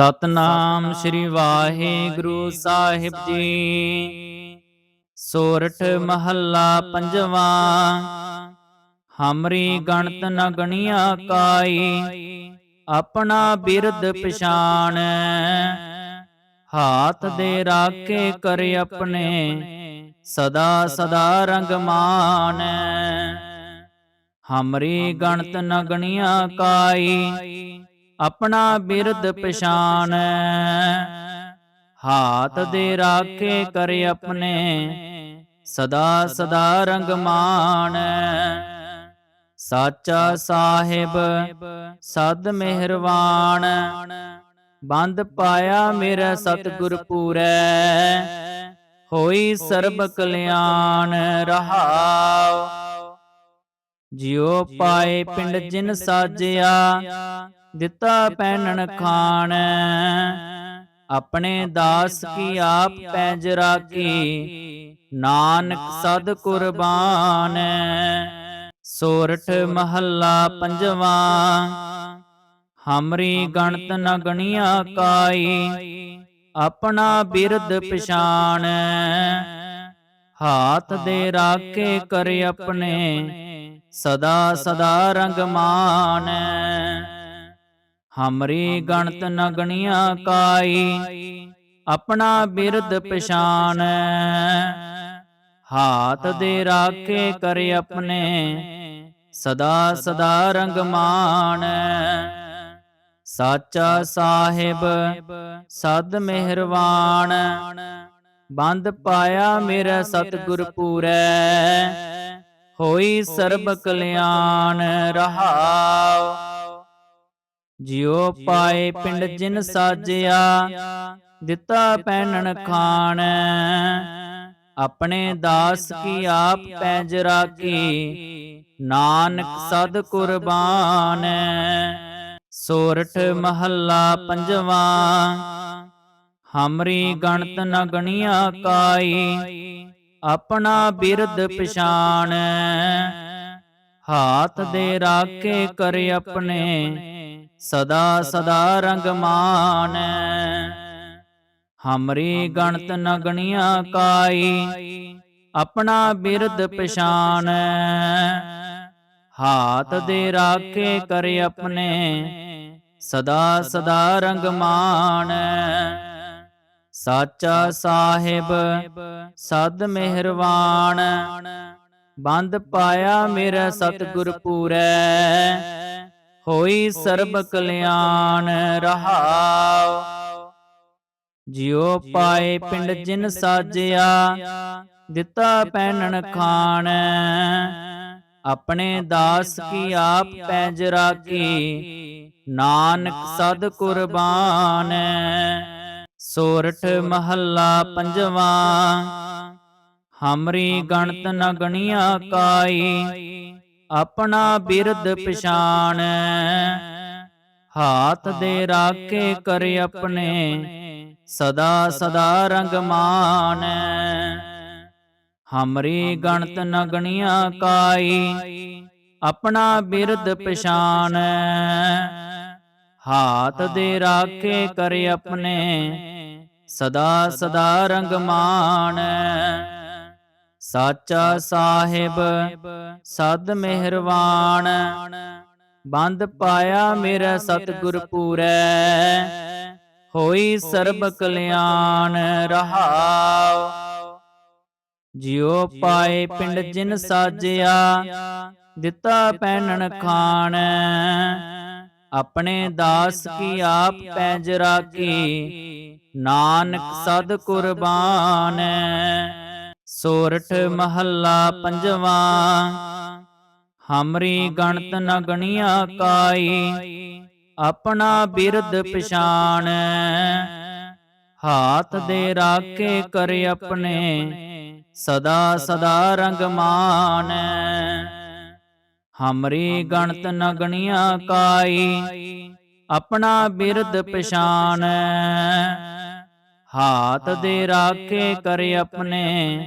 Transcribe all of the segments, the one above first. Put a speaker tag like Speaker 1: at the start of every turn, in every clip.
Speaker 1: ਸਤਨਾਮ ਸ੍ਰੀ ਵਾਹਿਗੁਰੂ ਸਾਹਿਬ ਜੀ। ਸੋਰਠ ਮਹੱਲਾ ਪੰਜਵਾ। ਹਮਰੀ ਗਣਤ ਨ ਗਣੀਆ ਕਾਈ। ਆਪਣਾ ਬਿਰਦ ਪਛਾਣ। ਹਾਥ ਦੇ ਰਾਖੇ ਕਰ ਆਪਣੇ। ਸਦਾ ਸਦਾ ਰੰਗ ਮਾਨ ਹਮਰੀ ਗਣਤ ਨ ਗਣੀਆ ਕਾਈ। ਆਪਣਾ ਬਿਰਦ ਪਛਾਨ। ਹਾਥ ਦੇ ਰਾਖੇ ਕਰ ਆਪਣੇ। ਸਦਾ ਸਦਾ ਰੰਗ ਮਾਨ ਸਾਚਾ ਸਾਹਿਬ ਸਦ ਮਿਹਰਵਾਨ। ਬੰਦ ਪਾਇਆ ਮੇਰਾ ਸਤਿਗੁਰ ਪੂਰੈ। ਹੋਈ ਸਰਬ ਕਲਿਆਣ ਰਹਾਉ ਜਿਉ ਪਾਏ ਪਿੰਡ ਜਿਨ ਸਾਜਿਆ। ਦਿੱਤਾ ਪੈਣਨ ਖਾਣ। ਆਪਣੇ ਦਾਸ ਕੀ ਆਪ ਪੈਜ ਰਾਖੀ। ਨਾਨਕ ਸਦ ਕੁਰਬਾਨ। ਸੋਰਠ ਮਹੱਲਾ ਪੰਜਵਾ। ਹਮਰੀ ਗਣਤ ਨ ਗਣੀਆ ਕਾਈ। ਆਪਣਾ ਬਿਰਦ ਪਛਾਣ। ਹਾਥ ਦੇ ਰਾਖੇ ਕਰ ਆਪਣੇ। ਸਦਾ ਸਦਾ ਰੰਗ ਮਾਨ ਹਮਰੀ ਗਣਤ ਨ ਗਣੀਆ ਕਾਈ ਆਪਣਾ ਬਿਰਦ ਪਛਾਨ ਹਾਥ ਦੇ ਰਾਖੇ ਕਰ ਆਪਣੇ ਸਦਾ ਸਦਾ ਰੰਗ ਮਾਨ ਸਾਚਾ ਸਾਹਿਬ ਸਦ ਮਿਹਰਵਾਨ ਬੰਦ ਪਾਇਆ ਮੇਰਾ ਸਤਿਗੁਰ ਪੂਰੈ ਹੋਈ ਸਰਬ ਕਲਿਆਣ ਰਹਾਉ ਜਿਉ ਪਾਏ ਪਿੰਡ ਜਿਨ ਸਾਜਿਆ ਦਿੱਤਾ ਪੈਣਨ ਖਾਣ। ਆਪਣੇ ਦਾਸ ਕੀ ਆਪ ਪੈਜ ਰਾਖੀ। ਨਾਨਕ ਸਦ ਕੁਰਬਾਨ। ਸੋਰਠ ਮਹੱਲਾ ਪੰਜਵਾ। ਹਮਰੀ ਗਣਤ ਨ ਗਣੀਆ ਕਾਈ। ਆਪਣਾ ਬਿਰਦ ਪਛਾਣ। ਹਾਥ ਦੇ ਰਾਖੇ ਕਰ ਆਪਣੇ। ਸਦਾ ਸਦਾ ਰੰਗ ਮਾਨ ਹਮਰੀ ਗਣਤ ਨ ਗਣੀਆ ਕਾਈ, ਆਪਣਾ ਬਿਰਦ ਪਛਾਨ ਹਾਥ ਦੇ ਰਾਖੇ ਕਰ ਆਪਣੇ, ਸਦਾ ਸਦਾ ਰੰਗ ਮਾਨ ਸਾਚਾ ਸਾਹਿਬ, ਸਦ ਮਿਹਰਵਾਨ ਬੰਦ ਪਾਇਆ ਮੇਰਾ ਸਤਿਗੁਰ ਪੂਰੈ। ਹੋਈ ਸਰਬ ਕਲਿਆਣ ਰਹਾਉ। ਜਿਉ ਪਾਏ ਪਿੰਡ ਜਿਨ ਸਾਜਿਆ ਦਿੱਤਾ ਪੈਣਨ ਖਾਣ। ਆਪਣੇ ਦਾਸ ਕੀ ਆਪ ਪੈਜ ਰਾਖੀ। ਨਾਨਕ ਸਦ ਕੁਰਬਾਨ। ਸੋਰਠ ਮਹੱਲਾ ਪੰਜਵਾ। ਹਮਰੀ ਗਣਤ ਨ ਗਣੀਆ ਕਾਈ ਆਪਣਾ ਬਿਰਦ ਪਛਾਣ। ਹਾਥ ਦੇ ਰਾਖੇ ਕਰ ਆਪਣੇ। ਸਦਾ ਸਦਾ ਰੰਗ ਮਾਨ ਹਮਰੀ ਗਣਤ ਨ ਗਣੀਆ ਕਾਈ। ਆਪਣਾ ਬਿਰਦ ਪਛਾਣ। ਹਾਥ ਦੇ ਰਾਖੇ ਕਰ ਆਪਣੇ। ਸਦਾ ਸਦਾ ਰੰਗ ਮਾਨ ਸਾਚਾ ਸਾਹਿਬ ਸਦ ਮਿਹਰਵਾਨ ਬੰਦ ਪਾਇਆ ਮੇਰਾ ਸਤਿਗੁਰ ਪੂਰੈ। ਹੋਈ ਸਰਬ ਕਲਿਆਣ ਰਹਾਉ ਜਿਉ ਪਾਏ ਪਿੰਡ ਜਿਨ ਸਾਜਿਆ ਦਿੱਤਾ ਪੈਣਨ ਖਾਣ। ਆਪਣੇ ਦਾਸ ਕੀ ਆਪ ਪੈਜ ਰਾਖੀ। ਨਾਨਕ ਸਦ ਕੁਰਬਾਨ। ਸੋਰਠ ਮਹੱਲਾ ਪੰਜਵਾ। ਹਮਰੀ ਗਣਤ ਨ ਗਣੀਆ ਕਾਈ। ਆਪਣਾ ਬਿਰਦ ਪਛਾਣ। ਹਾਥ ਦੇ ਰਾਖੇ ਕਰ ਆਪਣੇ। ਸਦਾ ਸਦਾ ਰੰਗ ਮਾਨ ਹਮਰੀ ਗਣਤ ਨ ਗਣੀਆ ਕਾਈ। ਆਪਣਾ ਬਿਰਦ ਪਛਾਣ। ਹਾਥ ਦੇ ਰਾਖੇ ਕਰ ਆਪਣੇ।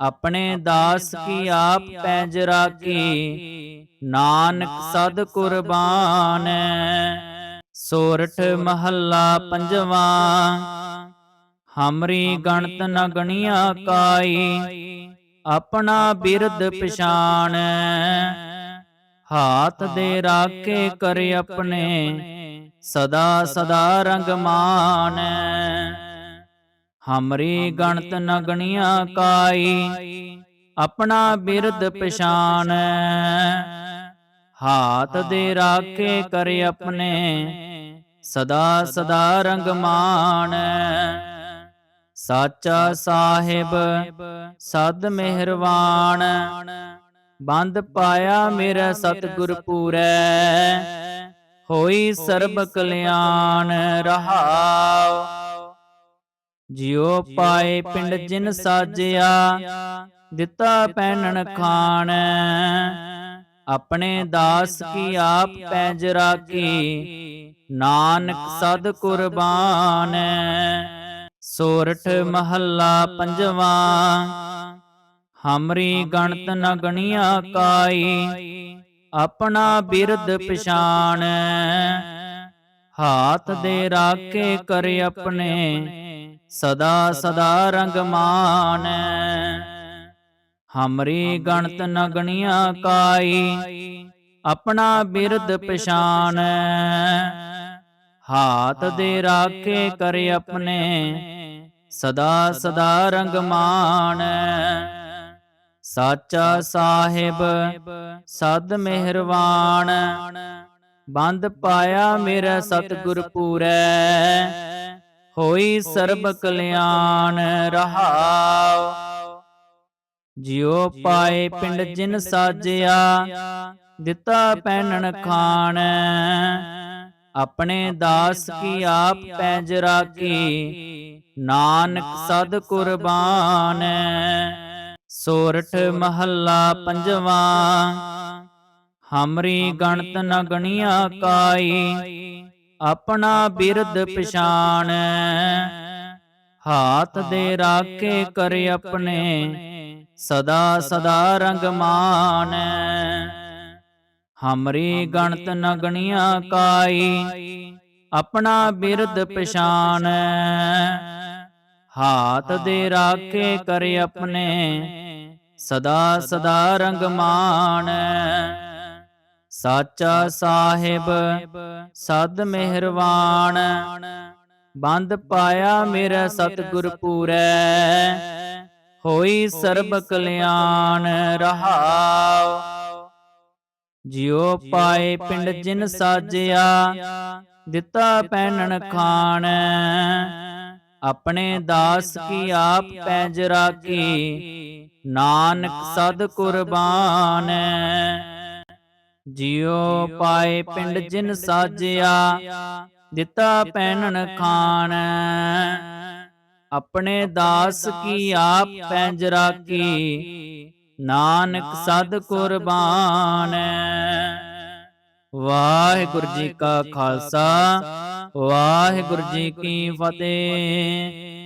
Speaker 1: ਆਪਣੇ ਦਾਸ ਕੀ ਆਪ ਪੈਜ ਰਾਖੀ? ਨਾਨਕ ਸਦ ਕੁਰਬਾਨ। ਸੋਰਠ ਮਹੱਲਾ ਪੰਜਵਾ। ਹਮਰੀ ਗਣਤ ਨ ਗਣੀਆ ਕਾਈ। ਆਪਣਾ ਬਿਰਦ ਪਛਾਣ। ਹਾਥ ਦੇ ਰਾਖੇ ਕਰ ਆਪਣੇ। ਸਦਾ ਸਦਾ ਰੰਗ ਮਾਨ ਹਮਰੀ ਗਣਤ ਨ ਗਣੀਆ ਕਾਈ ਆਪਣਾ ਬਿਰਦ ਪਛਾਨ ਹਾਥ ਦੇ ਰਾਖੇ ਕਰ ਆਪਣੇ ਸਦਾ ਸਦਾ ਰੰਗ ਮਾਨ ਸਾਚਾ ਸਾਹਿਬ ਸਦ ਮਿਹਰਵਾਨ ਬੰਦ ਪਾਇਆ ਮੇਰਾ ਸਤਿਗੁਰ ਪੂਰੈ ਹੋਈ ਸਰਬ ਕਲਿਆਣ ਰਹਾਉ ਜਿਉ ਪਾਏ ਪਿੰਡ ਜਿਨ ਸਾਜਿਆ ਦਿੱਤਾ ਪੈਣਨ ਖਾਣ। ਆਪਣੇ ਦਾਸ ਕੀ ਆਪ ਪੈਜ ਰਾਖੀ। ਨਾਨਕ ਸਦ ਕੁਰਬਾਨ। ਸੋਰਠ ਮਹੱਲਾ ਪੰਜਵਾ। ਹਮਰੀ ਗਣਤ ਨ ਗਣੀਆ ਕਾਈ। ਆਪਣਾ ਬਿਰਦ ਪਛਾਣ। ਹਾਥ ਦੇ ਰਾਖੇ ਕਰ ਆਪਣੇ। ਸਦਾ ਸਦਾ ਰੰਗ ਮਾਨ ਹਮਰੀ ਗਣਤ ਨ ਗਣੀਆ ਕਾਈ ਆਪਣਾ ਬਿਰਦ ਪਛਾਣ ਹਾਥ ਦੇ ਰਾਖੇ ਕਰ ਆਪਣੇ ਸਦਾ ਸਦਾ ਰੰਗ ਮਾਨ ਸਾਚਾ ਸਾਹਿਬ ਸਦ ਮਿਹਰਵਾਨ ਬੰਦ ਪਾਇਆ ਮੇਰਾ ਸਤਿਗੁਰ ਪੂਰੈ। ਹੋਈ ਸਰਬ ਕਲਿਆਣ ਰਹਾਉ। ਜਿਉ ਪਾਏ ਪਿੰਡ ਜਿਨ ਸਾਜਿਆ, ਦਿੱਤਾ ਪੈਣਨ ਖਾਣ। ਆਪਣੇ ਦਾਸ ਕੀ ਆਪ ਪੈਜ ਰਾਖੀ, ਨਾਨਕ ਸਦ ਕੁਰਬਾਨ। ਸੋਰਠ ਮਹੱਲਾ ਪੰਜਵਾ, ਹਮਰੀ ਗਣਤ ਨ ਗਣੀਆ ਕਾਈ ਆਪਣਾ ਬਿਰਦ ਪਛਾਣ। ਹਾਥ ਦੇ ਰਾਖੇ ਕਰ ਆਪਣੇ। ਸਦਾ ਸਦਾ ਰੰਗ ਮਾਨ ਹਮਰੀ ਗਣਤ ਨ ਗਣੀਆ ਕਾਈ। ਆਪਣਾ ਬਿਰਦ ਪਛਾਣ। ਹਾਥ ਦੇ ਰਾਖੇ ਕਰ ਆਪਣੇ। ਸਦਾ ਸਦਾ ਰੰਗ ਮਾਨ ਸਾਚਾ ਸਾਹਿਬ, ਸਦ ਮਿਹਰਵਾਨ, ਬੰਦ ਪਾਇਆ ਮੇਰਾ ਸਤਿਗੁਰ ਪੂਰੈ। ਹੋਈ ਸਰਬ ਕਲਿਆਣ, ਰਹਾਉ। ਜਿਉ ਪਾਏ ਪਿੰਡ ਜਿਨ ਸਾਜਿਆ, ਦਿੱਤਾ ਪੈਣਨ ਖਾਣ। ਆਪਣੇ ਦਾਸ ਕੀ ਆਪ ਪੈਜ ਰਾਖੀ, ਨਾਨਕ ਸਦ ਕੁਰਬਾਨ। ਜਿਉ ਪਾਏ ਪਿੰਡ ਜਿਨ ਸਾਜਿਆ ਦਿੱਤਾ ਪੈਣਨ ਖਾਣ। ਆਪਣੇ ਦਾਸ ਕੀ ਆਪ ਪੈਜ ਰਾਖੀ ਨਾਨਕ ਸਦ ਕੁਰਬਾਨ। ਵਾਹਿਗੁਰੂ ਜੀ ਕਾ ਖਾਲਸਾ। ਵਾਹਿਗੁਰੂ ਜੀ ਕੀ ਫਤਿਹ।